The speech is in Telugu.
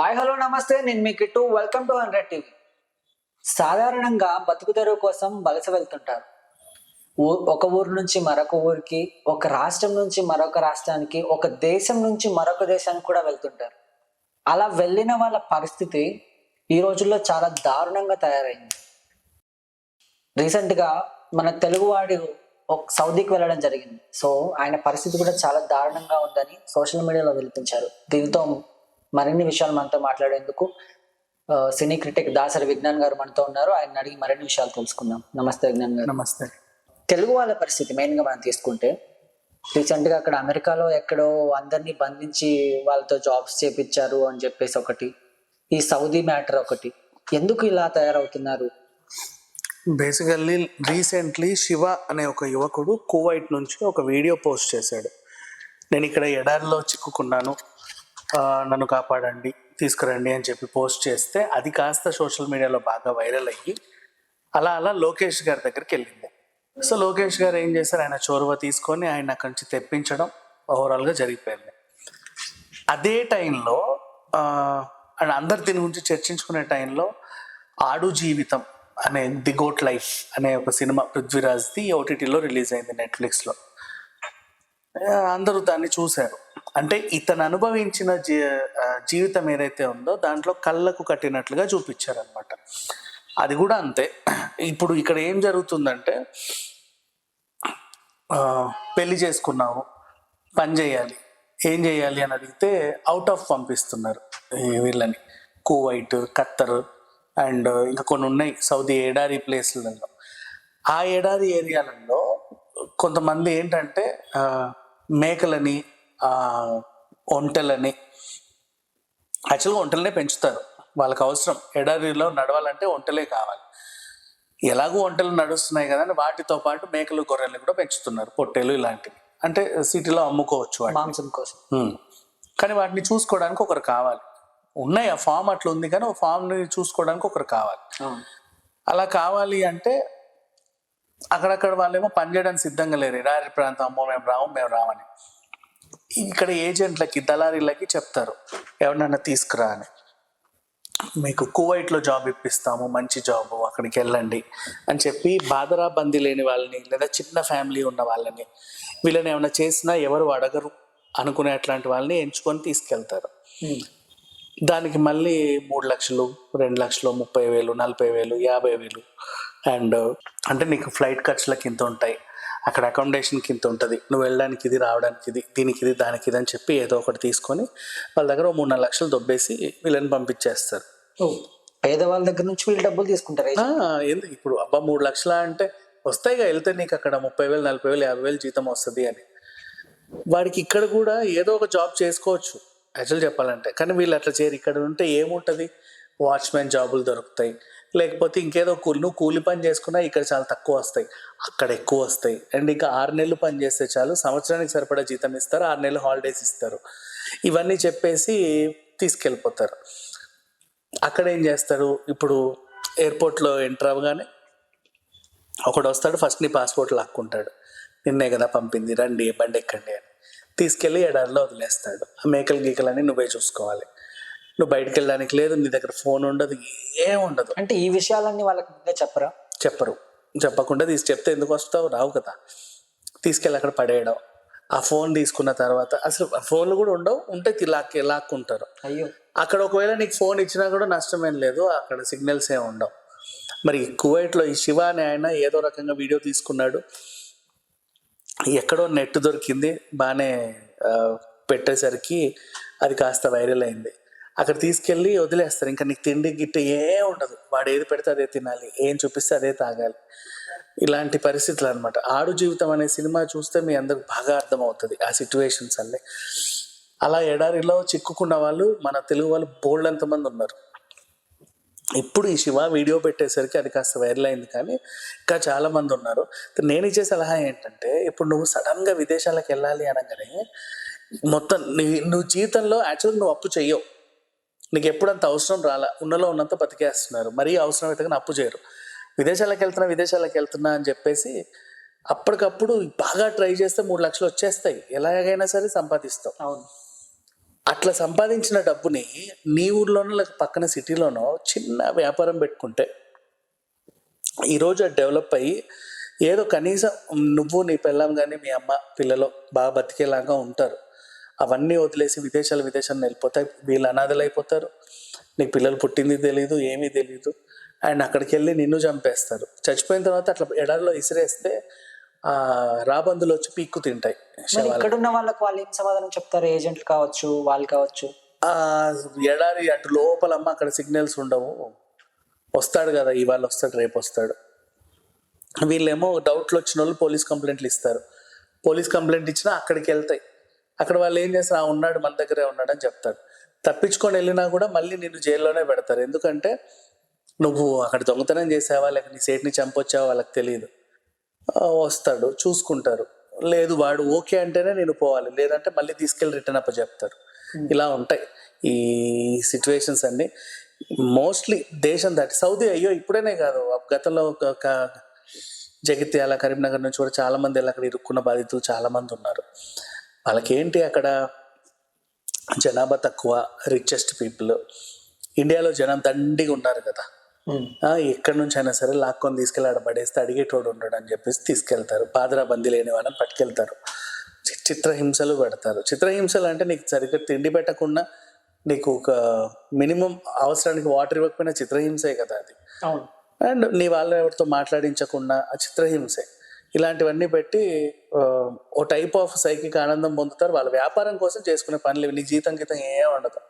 హాయ్ హలో నమస్తే. నేను మీ Kittu. Welcome to hundred TV సాధారణంగా బతుకుతెరువు కోసం వలస వెళ్తుంటారు. ఊ- ఒక ఊరు నుంచి మరొక ఊరికి ఒక రాష్ట్రం నుంచి మరొక రాష్ట్రానికి ఒక దేశం నుంచి మరొక దేశానికి కూడా వెళ్తుంటారు. అలా వెళ్ళిన వాళ్ళ పరిస్థితి ఈ రోజుల్లో చాలా దారుణంగా తయారైంది. రీసెంట్గా మన తెలుగువాడు ఒక సౌదీకి వెళ్ళడం జరిగింది. సో ఆయన పరిస్థితి కూడా చాలా దారుణంగా ఉందని సోషల్ మీడియాలో వెలిపించారు. దీంతో మరిన్ని విషయాలు మనతో మాట్లాడేందుకు సినీ క్రిటిక్ దాసరి విజ్ఞాన్ గారు మనతో ఉన్నారు. ఆయన అడిగి మరిన్ని విషయాలు తెలుసుకుందాం. నమస్తే విజ్ఞాన్ గారు. నమస్తే. తెలుగు వాళ్ళ పరిస్థితి మెయిన్గా మనం తీసుకుంటే రీసెంట్గా అక్కడ అమెరికాలో ఎక్కడో అందరినీ బంధించి వాళ్ళతో జాబ్స్ చేపించారు అని చెప్పేసి ఒకటి ఈ సౌదీ మ్యాటర్ ఒకటి. ఎందుకు ఇలా తయారవుతున్నారు? బేసికల్లీ రీసెంట్లీ శివ అనే ఒక యువకుడు కువైట్ నుంచి ఒక వీడియో పోస్ట్ చేశాడు. నేను ఇక్కడ ఎడారిలో చిక్కుకున్నాను. నన్ను కాపాడండి తీసుకురండి అని చెప్పి పోస్ట్ చేస్తే అది కాస్త సోషల్ మీడియాలో బాగా వైరల్ అయ్యి అలా అలా లోకేష్ గారి దగ్గరికి వెళ్ళింది. సో లోకేష్ గారు ఏం చేశారు? ఆయన చోరువ తీసుకొని ఆయన అక్కడి నుంచి తెప్పించడం ఓవరాల్గా జరిగిపోయింది. అదే టైంలో అండ్ అందరు దీని గురించి చర్చించుకునే టైంలో ఆడు జీవితం అనే ది గోట్ లైఫ్ అనే ఒక సినిమా పృథ్వీరాజ్ది ఓటీటీలో రిలీజ్ అయింది నెట్ఫ్లిక్స్లో అందరూ దాన్ని చూశారు. అంటే ఇతను అనుభవించిన జీ జీవితం ఏదైతే ఉందో దాంట్లో కళ్ళకు కట్టినట్లుగా చూపించారనమాట అది కూడా అంతే. ఇప్పుడు ఇక్కడ ఏం జరుగుతుందంటే పెళ్ళి చేసుకున్నావు పని చేయాలి ఏం చేయాలి అని అడిగితే అవుట్ ఆఫ్ పంపిస్తున్నారు వీళ్ళని. కువైట్ ఖత్తర్ అండ్ ఇంకా కొన్ని ఉన్నాయి సౌదీ ఏడారి ప్లేస్లలో ఆ ఏడారి ఏరియాలలో కొంతమంది ఏంటంటే మేకలని ఒంటెలని. యాక్చువల్గా ఒంటెలనే పెంచుతారు. వాళ్ళకి అవసరం. ఎడారిలో నడవాలంటే ఒంటెలే కావాలి. ఎలాగో ఒంటెలు నడుస్తున్నాయి కదా అని వాటితో పాటు మేకలు గొర్రెలు కూడా పెంచుతున్నారు. పొట్టేలు ఇలాంటివి. అంటే సిటీలో అమ్ముకోవచ్చు మాంసం కోసం. కానీ వాటిని చూసుకోవడానికి ఒకరు కావాలి. ఉన్నాయి. ఆ ఫామ్ అట్లా ఉంది కానీ ఆ ఫామ్ని చూసుకోవడానికి ఒకరు కావాలి. అలా కావాలి అంటే అక్కడక్కడ వాళ్ళేమో పనిచేయడానికి సిద్ధంగా లేరు. ఎడారి ప్రాంతం అమ్మో మేము రాము మేము రామని. ఇక్కడ ఏజెంట్లకి దళారీలకి చెప్తారు ఎవరినైనా తీసుకురా అని. మీకు కువైట్లో జాబ్ ఇప్పిస్తాము మంచి జాబ్ అక్కడికి వెళ్ళండి అని చెప్పి బాదరా బందీ లేని వాళ్ళని లేదా చిన్న ఫ్యామిలీ ఉన్న వాళ్ళని వీళ్ళని ఏమైనా చేసినా ఎవరు అడగరు అనుకునే అట్లాంటి వాళ్ళని ఎంచుకొని తీసుకెళ్తారు. దానికి మళ్ళీ మూడు లక్షలు రెండు లక్షలు ముప్పై వేలు నలభై వేలు యాభై వేలు అండ్ అంటే నీకు ఫ్లైట్ ఖర్చులకి ఇంత ఉంటాయి. అక్కడ అకామిడేషన్కి ఇంత ఉంటుంది. నువ్వు వెళ్ళడానికి ఇది రావడానికి ఇది దీనికి ఇది దానికి ఇది అని చెప్పి ఏదో ఒకటి తీసుకొని వాళ్ళ దగ్గర మూడు నాలుగు లక్షలు దొబ్బేసి వీళ్ళని పంపించేస్తారు. పేదవాళ్ళ దగ్గర నుంచి వీళ్ళు డబ్బులు తీసుకుంటారు ఇప్పుడు అబ్బా మూడు లక్షల అంటే వస్తాయిగా వెళ్తే నీకు అక్కడ ముప్పై వేలు నలభై వేలు యాభై వేలు జీతం వస్తుంది అని. వాడికి ఇక్కడ కూడా ఏదో ఒక జాబ్ చేసుకోవచ్చు. యాక్చువల్ చెప్పాలంటే. కానీ వీళ్ళు అట్లా చేయరు. ఇక్కడ ఉంటే ఏముంటుంది? వాచ్మెన్ జాబులు దొరుకుతాయి. లేకపోతే ఇంకేదో కూలి నువ్వు కూలి పని చేసుకున్నా ఇక్కడ చాలా తక్కువ వస్తాయి. అక్కడ ఎక్కువ వస్తాయి. అండ్ ఇంకా ఆరు నెలలు పని చేస్తే చాలు సంవత్సరానికి సరిపడా జీతం ఇస్తారు ఆరు నెలలు హాలిడేస్ ఇస్తారు. ఇవన్నీ చెప్పేసి తీసుకెళ్ళిపోతారు. అక్కడ ఏం చేస్తారు? ఇప్పుడు ఎయిర్పోర్ట్లో ఎంటర్ అవ్వగానే ఒకడు వస్తాడు ఫస్ట్ నీ పాస్పోర్ట్ లాక్కుంటాడు. నిన్నే కదా పంపింది రండి బండి ఎక్కండి అని తీసుకెళ్ళి ఎడారిలో వదిలేస్తాడు. ఆ మేకలు గీకలని నువ్వే చూసుకోవాలి. నువ్వు బయటికి వెళ్ళడానికి లేదు నీ దగ్గర ఫోన్ ఉండదు ఏం ఉండదు. అంటే ఈ విషయాలన్నీ వాళ్ళకి ముందే చెప్పరా? చెప్పరు. చెప్పకుండా తీసి చెప్తే ఎందుకు వస్తావు? రావు కదా. తీసుకెళ్ళి అక్కడ పడేయడం. ఆ ఫోన్ తీసుకున్న తర్వాత అసలు ఫోన్లు కూడా ఉండవు ఉంటే లాక్ లాక్కుంటారు. అయ్యో. అక్కడ ఒకవేళ నీకు ఫోన్ ఇచ్చినా కూడా నష్టమేం లేదు అక్కడ సిగ్నల్స్ ఏ ఉండవు. మరి కువైట్లో ఈ శివ అనే ఆయన ఏదో రకంగా వీడియో తీసుకున్నాడు. ఎక్కడో నెట్ దొరికింది బాగానే పెట్టేసరికి అది కాస్త వైరల్ అయింది. అక్కడ తీసుకెళ్ళి వదిలేస్తారు. ఇంకా నీకు తిండి గిట్ట ఏ ఉండదు. వాడు ఏది పెడితే అదే తినాలి. ఏం చూపిస్తే అదే తాగాలి. ఇలాంటి పరిస్థితులు అనమాట ఆడు జీవితం అనే సినిమా చూస్తే మీ అందరికి బాగా అర్థమవుతుంది. ఆ సిచ్యువేషన్స్ అన్నీ అలా ఎడారిలో చిక్కుకున్న వాళ్ళు మన తెలుగు వాళ్ళు బోల్డ్ ఎంతమంది ఉన్నారు. ఇప్పుడు ఈ శివ వీడియో పెట్టేసరికి అది కాస్త వైరల్ అయింది కానీ ఇంకా చాలా మంది ఉన్నారు. నేను ఇచ్చే సలహా ఏంటంటే ఇప్పుడు నువ్వు సడన్గా విదేశాలకు వెళ్ళాలి అనగానే మొత్తం నీ నువ్వు జీవితంలో యాక్చువల్గా నువ్వు అప్పు చెయ్యవు. నీకు ఎప్పుడు అంత అవసరం రాలా? ఉన్నలో ఉన్నంత బతికేస్తున్నారు. మరీ అవసరం అయితే కానీ అప్పు చేయరు. విదేశాలకు వెళ్తున్నా విదేశాలకు వెళ్తున్నా అని చెప్పేసి అప్పటికప్పుడు బాగా ట్రై చేస్తే మూడు లక్షలు వచ్చేస్తాయి. ఎలాగైనా సరే సంపాదిస్తావు అవును. అట్లా సంపాదించిన డబ్బుని నీ ఊర్లోనో లేక పక్కన సిటీలోనో చిన్న వ్యాపారం పెట్టుకుంటే ఈరోజు అది డెవలప్ అయ్యి ఏదో కనీసం నువ్వు నీ పిల్లం కానీ మీ అమ్మ పిల్లలు బాగా బతికేలాగా ఉంటారు. అవన్నీ వదిలేసి విదేశాలు విదేశాలు వెళ్ళిపోతాయి. వీళ్ళు అనాథలు అయిపోతారు నీకు పిల్లలు పుట్టింది తెలియదు ఏమీ తెలియదు అండ్ అక్కడికి వెళ్ళి నిన్ను చంపేస్తారు. చచ్చిపోయిన తర్వాత అట్లా ఎడారిలో ఇసిరేస్తే ఆ రాబందులు వచ్చి పీక్కు తింటాయి. ఇక్కడ ఉన్న వాళ్ళకి వాళ్ళు ఏం సమాధానం చెప్తారు? ఏజెంట్లు కావచ్చు వాళ్ళు కావచ్చు? ఆ ఎడారి అటు లోపలమ్మ అక్కడ సిగ్నల్స్ ఉండవు. వస్తాడు కదా ఇవాళ వస్తాడు రేపు వస్తాడు. వీళ్ళేమో డౌట్లు వచ్చిన వాళ్ళు పోలీస్ కంప్లైంట్లు ఇస్తారు. పోలీస్ కంప్లైంట్ ఇచ్చినా అక్కడికి వెళ్తాయి. అక్కడ వాళ్ళు ఏం చేస్తారు? ఆ ఉన్నాడు మన దగ్గరే ఉన్నాడు అని చెప్తాడు తప్పించుకొని వెళ్ళినా కూడా మళ్ళీ నిన్ను జైల్లోనే పెడతారు. ఎందుకంటే నువ్వు అక్కడ దొంగతనం చేసావా? లేక నీ సేట్ని చంపొచ్చావా? వాళ్ళకి తెలియదు వస్తాడు చూసుకుంటారు. లేదు వాడు ఓకే అంటేనే నేను పోవాలి. లేదంటే మళ్ళీ తీసుకెళ్ళి రిటర్న్ అప్ప చెప్తారు. ఇలా ఉంటాయి ఈ సిచ్యువేషన్స్ అన్ని. మోస్ట్లీ దేశం దాటి సౌదీ అయ్యో ఇప్పుడేనే కాదు. గతంలో ఒక ఒక జగిత్యాల కరీంనగర్ నుంచి కూడా చాలా మంది వెళ్ళి అక్కడ ఇరుక్కున్న బాధితులు చాలా మంది ఉన్నారు. వాళ్ళకేంటి అక్కడ జనాభా తక్కువ రిచెస్ట్ పీపుల్ ఇండియాలో జనం దండిగా ఉన్నారు కదా. ఎక్కడి నుంచి అయినా సరే లాక్కొని తీసుకెళ్ళి ఆడ పడేస్తే అడిగేటోడు ఉండడు అని చెప్పేసి తీసుకెళ్తారు. పాదరా బందీ లేని వాళ్ళని పట్టుకెళ్తారు. చిత్రహింసలు పెడతారు. చిత్రహింసలు అంటే నీకు సరిగ్గా తిండి పెట్టకుండా నీకు ఒక మినిమం అవసరానికి వాటర్ ఇవ్వకపోయినా చిత్రహింసే కదా అది. అవును. అండ్ నీ వాళ్ళ ఎవరితో మాట్లాడించకుండా ఆ చిత్రహింసే. ఇలాంటివన్నీ పెట్టి ఓ టైప్ ఆఫ్ సైకిక్ ఆనందం పొందుతారు వాళ్ళ వ్యాపారం కోసం చేసుకునే పనులు ఇవి. నీ జీతం గీతం ఏం ఉండదు